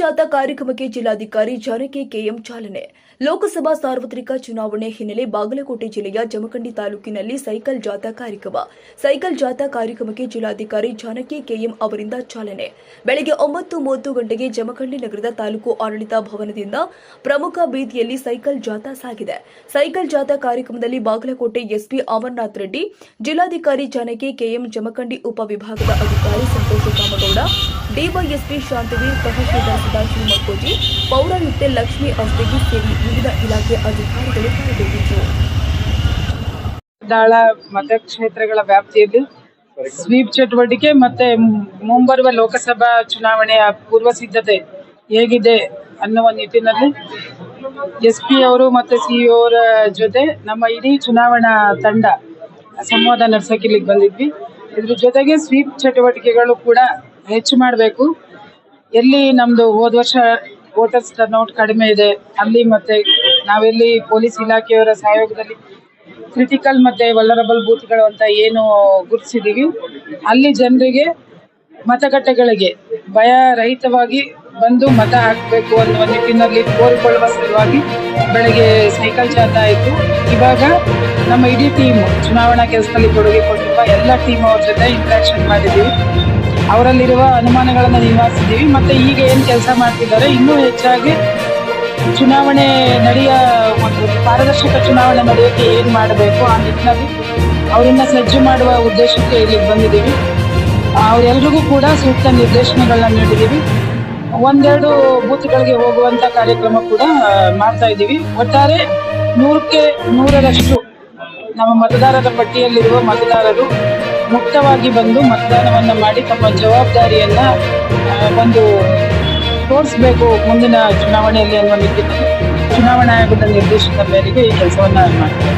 ಜಾಥಾ ಕಾರ್ಯಕ್ರಮಕ್ಕೆ ಜಿಲ್ಲಾಧಿಕಾರಿ ಜಾನಕಿ ಕೆಎಂ ಚಾಲನೆ. ಲೋಕಸಭಾ ಸಾರ್ವತ್ರಿಕ ಚುನಾವಣೆ ಹಿನ್ನೆಲೆ ಬಾಗಲಕೋಟೆ ಜಿಲ್ಲೆಯ ಜಮಖಂಡಿ ತಾಲೂಕಿನಲ್ಲಿ ಸೈಕಲ್ ಜಾಥಾ ಕಾರ್ಯಕ್ರಮ. ಸೈಕಲ್ ಜಾಥಾ ಕಾರ್ಯಕ್ರಮಕ್ಕೆ ಜಿಲ್ಲಾಧಿಕಾರಿ ಜಾನಕಿ ಕೆಎಂ ಅವರಿಂದ ಚಾಲನೆ. ಬೆಳಗ್ಗೆ ಒಂಬತ್ತು ಮೂವತ್ತು ಗಂಟೆಗೆ ಜಮಖಂಡಿ ನಗರದ ತಾಲೂಕು ಆಡಳಿತ ಭವನದಿಂದ ಪ್ರಮುಖ ಬೀದಿಯಲ್ಲಿ ಸೈಕಲ್ ಜಾಥಾ ಸಾಗಿದೆ. ಸೈಕಲ್ ಜಾಥಾ ಕಾರ್ಯಕ್ರಮದಲ್ಲಿ ಬಾಗಲಕೋಟೆ ಎಸ್ಪಿ ಅಮರ್ನಾಥ್ ರೆಡ್ಡಿ, ಜಿಲ್ಲಾಧಿಕಾರಿ ಜಾನಕಿ ಕೆಎಂ ಜಮಖಂಡಿ ಉಪವಿಭಾಗದ ಅಧಿಕಾರಿ ಸಂತೋಷ ಕಾಮಗೌಡ ಡಿವೈಎಸ್ಪಿ ಶಾಂತವೀರ್ ತಹಶೀಲ್ದಾರ್ ಸದಾಶಿವ ಮಕ್ಕೋಜಿ, ಪೌರಾಯುಕ್ತೆ ಲಕ್ಷ್ಮಿ ಅಸ್ತಿಗೆ ಸೇರಿ ವಿವಿಧ ಇಲಾಖೆ ಅಧಿಕಾರಿಗಳು ಪಾಲ್ಗೊಂಡಿದ್ದರು. ದಾಳ ಮತಕ್ಷೇತ್ರಗಳ ವ್ಯಾಪ್ತಿಯಲ್ಲಿ ಸ್ವೀಪ್ ಚಟುವಟಿಕೆ ಮತ್ತೆ ಮುಂಬರುವ ಲೋಕಸಭಾ ಚುನಾವಣೆಯ ಪೂರ್ವ ಸಿದ್ಧತೆ ಹೇಗಿದೆ ಅನ್ನುವ ನಿಟ್ಟಿನಲ್ಲಿ ಎಸ್ ಪಿ ಅವರು ಮತ್ತೆ ಸಿಇಒ ಅವರ ಜೊತೆ ನಮ್ಮ ಇಡೀ ಚುನಾವಣಾ ತಂಡ ಸಂವಾದ ನಡೆಸಕ್ಕೆ ಇಲ್ಲಿಗೆ ಬಂದಿದ್ವಿ. ಇದ್ರ ಜೊತೆಗೆ ಸ್ವೀಪ್ ಚಟುವಟಿಕೆಗಳು ಕೂಡ ಹೆಚ್ಚು ಮಾಡಬೇಕು. ಎಲ್ಲಿ ನಮ್ಮದು ಹೋದ ವರ್ಷ ವೋಟರ್ಸ್ ಟರ್ನ್ಔಟ್ ಕಡಿಮೆ ಇದೆ, ಅಲ್ಲಿ ಮತ್ತೆ ನಾವೆಲ್ಲಿ ಪೊಲೀಸ್ ಇಲಾಖೆಯವರ ಸಹಯೋಗದಲ್ಲಿ ಕ್ರಿಟಿಕಲ್ ಮತ್ತೆ ವಲ್ಲರಬಲ್ ಬೂತ್ಗಳು ಅಂತ ಏನು ಗುರುತಿಸಿದೀವಿ. ಅಲ್ಲಿ ಜನರಿಗೆ ಮತಗಟ್ಟೆಗಳಿಗೆ ಭಯ ರಹಿತವಾಗಿ ಬಂದು ಮತ ಹಾಕಬೇಕು ಅನ್ನುವ ನಿಟ್ಟಿನಲ್ಲಿ ಕೋರಿಕೊಳ್ಳುವ ಸಲುವಾಗಿ ಬೆಳಗ್ಗೆ ಸೈಕಲ್ ಜಾಥಾ ಆಯಿತು. ಇವಾಗ ನಮ್ಮ ಇಡೀ ಟೀಮ್ ಚುನಾವಣಾ ಕೆಲಸದಲ್ಲಿ ಕೊಡುಗೆ ಕೊಟ್ಟಿರುವ ಎಲ್ಲ ಟೀಮ್ ಅವ್ರ ಜೊತೆ ಇಂಟ್ರಾಕ್ಷನ್ ಮಾಡಿದ್ದೀವಿ. ಅವರಲ್ಲಿರುವ ಅನುಮಾನಗಳನ್ನು ನಿವಾರಿಸಿದ್ದೀವಿ. ಮತ್ತೆ ಈಗ ಏನು ಕೆಲಸ ಮಾಡ್ತಿದ್ದಾರೆ, ಇನ್ನೂ ಹೆಚ್ಚಾಗಿ ಚುನಾವಣೆ ನಡೆಯ ಒಂದು ಪಾರದರ್ಶಕ ಚುನಾವಣೆ ನಡೆಯೋಕ್ಕೆ ಏನು ಮಾಡಬೇಕು ಆ ನಿಟ್ಟಿನಲ್ಲಿ ಅವರನ್ನು ಸಜ್ಜು ಮಾಡುವ ಉದ್ದೇಶಕ್ಕೆ ಇಲ್ಲಿಗೆ ಬಂದಿದ್ದೀವಿ. ಅವರೆಲ್ರಿಗೂ ಕೂಡ ಸೂಕ್ತ ನಿರ್ದೇಶನಗಳನ್ನ ನೀಡಿದ್ದೀವಿ. ಒಂದೆರಡು ಬೂತ್ಗಳಿಗೆ ಹೋಗುವಂತ ಕಾರ್ಯಕ್ರಮ ಕೂಡ ಮಾಡ್ತಾ ಇದ್ದೀವಿ. ಒಟ್ಟಾರೆ ನೂರಕ್ಕೆ ನೂರರಷ್ಟು ನಮ್ಮ ಮತದಾರರ ಪಟ್ಟಿಯಲ್ಲಿರುವ ಮತದಾರರು ಮುಕ್ತವಾಗಿ ಬಂದು ಮತದಾನವನ್ನು ಮಾಡಿ ತಮ್ಮ ಜವಾಬ್ದಾರಿಯನ್ನ ಒಂದು ತೋರಿಸ್ಬೇಕು ಮುಂದಿನ ಚುನಾವಣೆಯಲ್ಲಿ ಅನ್ನುವ ನಿಟ್ಟಿನಲ್ಲಿ. ಚುನಾವಣಾ ಆಯೋಗದ ನಿರ್ದೇಶನದ ಮೇರೆಗೆ ಈ ಕೆಲಸವನ್ನು ಮಾಡ್ತಾರೆ.